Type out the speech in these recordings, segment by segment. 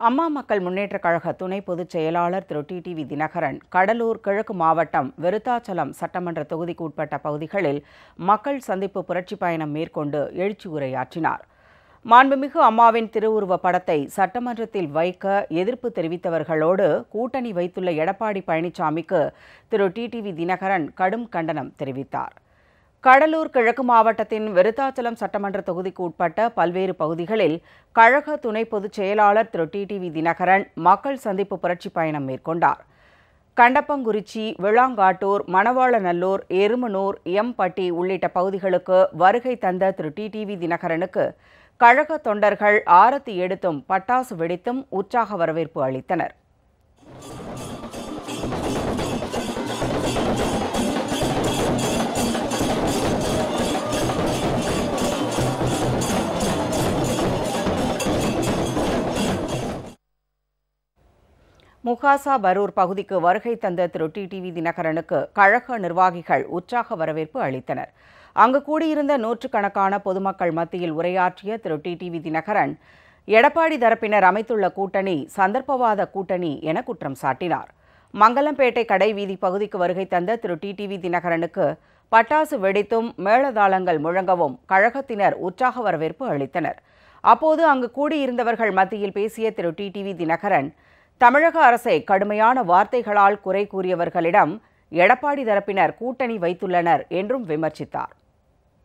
அம்மா மக்கள் முன்னேற்றக் கழக துணை பொதுச் செயலாளர் திரு டிடிவி தினகரன் கடலூர் கிழக்கு மாவட்டம் விருத்தாச்சலம் சட்டமன்ற தொகுதிக்கு உட்பட்ட பகுதிகளில் மக்கள் சந்திப்பு புரட்சி பயணம் மேற்கொண்டு எழுச்சி உரையாற்றினார். மாண்புமிகு அம்மாவின் திருவுருவப் படத்தை சட்டமன்றத்தில் வைக்க எதிர்ப்பு தெரிவித்தவர்களோடு கூட்டணி வைத்துள்ள எடப்பாடி பழனிசாமிக்கு திரு டிடிவி தினகரன் கடும் கண்டனம் தெரிவித்தார். கடலூர் கிழக்கு மாவட்டத்தின் விருத்தாச்சலம் சட்டமன்ற தொகுதிக்கு உட்பட்ட பல்வேறு பகுதிகளில் கழக துணை பொதுச் செயலாளர் திரு டிடிவி தினகரன் மக்கள் சந்திப்பு புரட்சி பயணம் மேற்கொண்டார். கண்டப்பங்குறிச்சி விளாங்காட்டூர் மணவாளநல்லூர் எருமனூர் எம்பட்டி உள்ளிட்ட பகுதிகளுக்கு வருகை தந்த திரு டிடிவி தினகரனுக்கு கழக தொண்டர்கள் ஆரத்தி எடுத்தும் பட்டாசு வெடித்தும் உற்சாக வரவேற்பு அளித்தனர். முகாசா பரூர் பகுதிக்கு வருகை தந்த திரு டிடிவி தினகரனுக்கு கழக நிர்வாகிகள் உற்சாக வரவேற்பு அளித்தனர். அங்கு கூடியிருந்த நூற்றுக்கணக்கான பொதுமக்கள் மத்தியில் உரையாற்றிய திரு டிடிவி தினகரன் எடப்பாடி தரப்பினர் அமைத்துள்ள கூட்டணி சந்தர்ப்பவாத கூட்டணி என குற்றம் சாட்டினார். மங்கலம்பேட்டை கடைவீதி பகுதிக்கு வருகை தந்த திரு டிடிவி தினகரனுக்கு பட்டாசு வெடித்தும் மேளதாளங்கள் முழங்கவும் கழகத்தினர் உற்சாக வரவேற்பு அளித்தனர். அப்போது அங்கு கூடியிருந்தவர்கள் மத்தியில் பேசிய திரு டிடிவி தினகரன் தமிழக அரசை கடுமையான வார்த்தைகளால் குறை கூறியவர்களிடம் எடப்பாடி தரப்பினர் கூட்டணி வைத்துள்ளனர் என்றும் விமர்சித்தார்.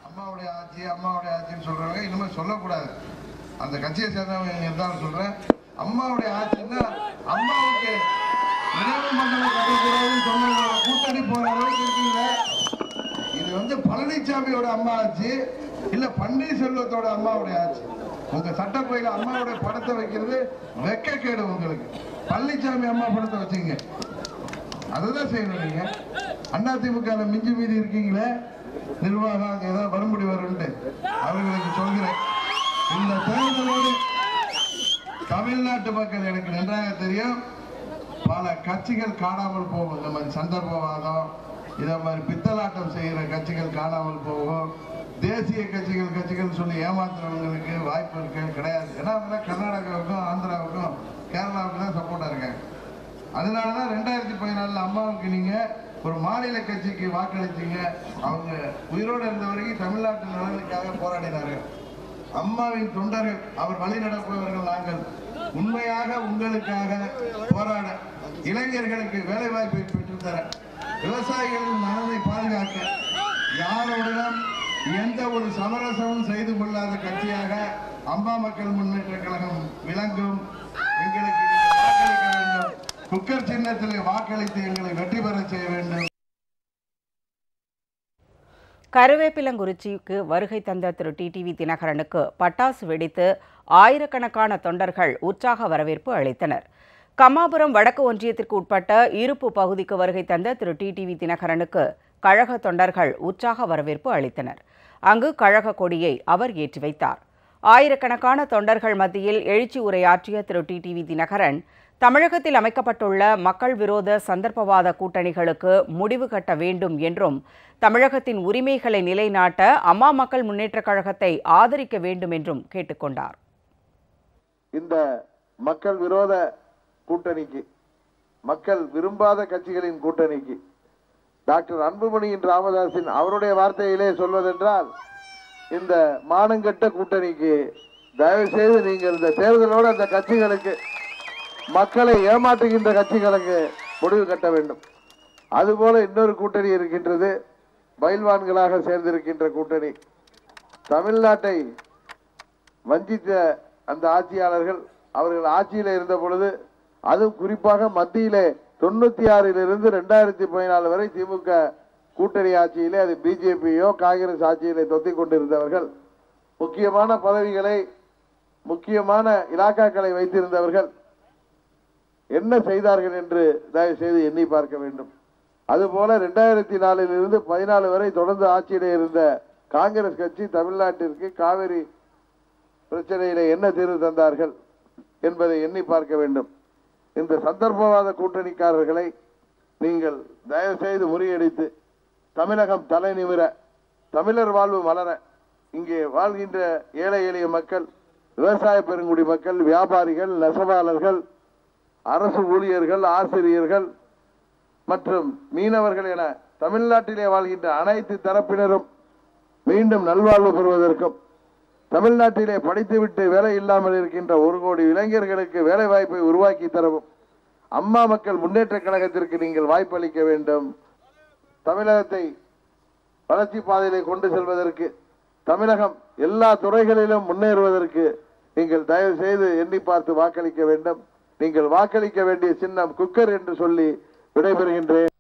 அம்மாவுடைய ஆட்சி அம்மாவுடைய ஆட்சின்னு சொல்றவங்க இனிமேல் சொல்லக்கூடாது. அந்த கட்சியை சேர்ந்தவங்க இருந்தாலும் சொல்றேன். அம்மாவுடைய ஆட்சின்னா அம்மாவுக்கு நினைவு மண்டலம் கட்டக்கூடாதுன்னு சொன்னவங்களோட கூட்டணி போற அளவுக்கு இருக்கீங்க. இது வந்து பழனிசாமியோட அம்மா ஆட்சி. இல்ல பன்னீர்செல்வத்தோட அம்மாவுடைய ஆட்சி. உங்க சட்டப்பையில அம்மாவுடைய படத்தை வைக்கிறது வெக்கக்கேடு உங்களுக்கு. பழனிசாமி அம்மா படத்தை வச்சீங்க அதுதான் செய்யணும் நீங்க. அண்ணா திமுக மிஞ்சி மீதி இருக்கீங்களே? நிர்வாகம் ஏதாவது வரும்படி வரும்ட்டு அவர்களுக்கு சொல்கிறேன். இந்த தேர்தலோடு தமிழ்நாட்டு மக்கள் எனக்கு நன்றாக தெரியும். பல கட்சிகள் காணாமல் போகும். இந்த மாதிரி சந்தர்ப்பவாதம் இதை மாதிரி பித்தலாட்டம் செய்கிற கட்சிகள் காணாமல் போகும். தேசிய கட்சிகள் கட்சிகள் சொல்லி ஏமாத்துறவங்களுக்கு வாய்ப்பு இருக்கு கிடையாது. ஏன்னா கர்நாடகாவுக்கும் ஆந்திராவுக்கும் கேரளாவுக்கு தான் சப்போர்ட்டா இருக்காங்க. அதனால தான் ரெண்டாயிரத்தி பதினாலில் அம்மாவுக்கு நீங்கள் ஒரு மாநில கட்சிக்கு வாக்களிச்சீங்க. அவங்க உயிரோடு இருந்த வரைக்கும் தமிழ்நாட்டு நலனுக்காக போராடினார்கள் அம்மாவின் தொண்டர்கள் அவர் வழி நடப்பவர்கள் நாங்கள். உண்மையாக உங்களுக்காக போராட இளைஞர்களுக்கு வேலை வாய்ப்பை பெற்றுத்தர விவசாயிகளின் நலனை பாதுகாக்க யாரோட எந்த ஒரு சமரசமும் செய்து கொள்ளாத கட்சியாக அம்பா மக்கள் முன்னேற்ற கழகம் விளங்கும். எங்களுக்கு வாக்களிக்க வேண்டும். குக்கர் சின்னத்தில் வாக்களித்து எங்களை வெற்றி பெற செய்ய வேண்டும். கருவேப்பிலங்குறிச்சிக்கு வருகை தந்த திரு டிடிவி தினகரனுக்கு பட்டாசு வெடித்து ஆயிரக்கணக்கான தொண்டர்கள் உற்சாக வரவேற்பு அளித்தனர். கமாபுரம் வடக்கு ஒன்றியத்திற்கு உட்பட்ட இருப்பு பகுதிக்கு வருகை தந்த திரு டிடிவி தினகரனுக்கு கழக தொண்டர்கள் உற்சாக வரவேற்பு அளித்தனர். அங்கு கழக கொடியை அவர் ஏற்றி வைத்தார். ஆயிரக்கணக்கான தொண்டர்கள் மத்தியில் எழுச்சி உரையாற்றிய திரு. டிடிவி தினகரன் தமிழகத்தில் அமைக்கப்பட்டுள்ள மக்கள் விரோத சந்தர்ப்பவாத கூட்டணிகளுக்கு முடிவு கட்ட வேண்டும் என்றும் தமிழகத்தின் உரிமைகளை நிலைநாட்ட அம்மா மக்கள் முன்னேற்றக் கழகத்தை ஆதரிக்க வேண்டும் என்றும் கேட்டுக்கொண்டார் இந்த மக்கள் விரோத கூட்டணிக்கு மக்கள் விரும்பாத கட்சிகளின் கூட்டணிக்கு டாக்டர் அன்புமணியின் ராமதாஸின் அவருடைய வார்த்தையிலே சொல்வதென்றால் இந்த மானங்கட்ட கூட்டணிக்கு தயவு செய்து நீங்கள் இந்த தேர்தலோடு அந்த கட்சிகளுக்கு மக்களை ஏமாற்றுகின்ற கட்சிகளுக்கு முடிவு கட்ட வேண்டும். அதுபோல இன்னொரு கூட்டணி இருக்கின்றது பயில்வான்களாக சேர்ந்திருக்கின்ற கூட்டணி. தமிழ்நாட்டை வஞ்சித்த அந்த ஆட்சியாளர்கள் அவர்கள் ஆட்சியில் இருந்த பொழுது அதுவும் குறிப்பாக மத்தியிலே தொண்ணூத்தி ஆறிலிருந்து ரெண்டாயிரத்தி பதினாலு வரை திமுக கூட்டணி ஆட்சியிலே அது பிஜேபியோ காங்கிரஸ் ஆட்சியிலே தொத்திக் கொண்டிருந்தவர்கள். முக்கியமான பதவிகளை முக்கியமான இலாக்காக்களை வைத்திருந்தவர்கள். என்ன செய்தார்கள் என்று தயவு செய்து எண்ணி பார்க்க வேண்டும். அதுபோல ரெண்டாயிரத்தி நாலில் இருந்து பதினாலு வரை தொடர்ந்து ஆட்சியிலே இருந்த காங்கிரஸ் கட்சி தமிழ்நாட்டிற்கு காவிரி பிரச்சனையிலே என்ன தீர்வு தந்தார்கள் என்பதை எண்ணி பார்க்க வேண்டும். இந்த சந்தர்ப்பவாத கூட்டணிக்காரர்களை நீங்கள் தயவுசெய்து முறியடித்து தமிழகம் தலை நிமிர தமிழர் வாழ்வு மலர இங்கே வாழ்கின்ற ஏழை எளிய மக்கள் விவசாய பெருங்குடி மக்கள் வியாபாரிகள் நெசவாளர்கள் அரசு ஊழியர்கள் ஆசிரியர்கள் மற்றும் மீனவர்கள் என தமிழ்நாட்டிலே வாழ்கின்ற அனைத்து தரப்பினரும் மீண்டும் நல்வாழ்வு பெறுவதற்கும் தமிழ்நாட்டிலே படித்துவிட்டு வேலை இல்லாமல் இருக்கின்ற ஒரு கோடி இளைஞர்களுக்கு வேலை வாய்ப்பை உருவாக்கி தரவும். அம்மா மக்கள் முன்னேற்ற கழகத்திற்கு நீங்கள் வாய்ப்பளிக்க வேண்டும். தமிழகத்தை வளர்ச்சி பாதையிலே கொண்டு செல்வதற்கு தமிழகம் எல்லா துறைகளிலும் முன்னேறுவதற்கு நீங்கள் தயவு செய்து எண்ணி பார்த்து வாக்களிக்க வேண்டும். நீங்கள் வாக்களிக்க வேண்டிய சின்னம் குக்கர் என்று சொல்லி விடைபெறுகின்றேன்.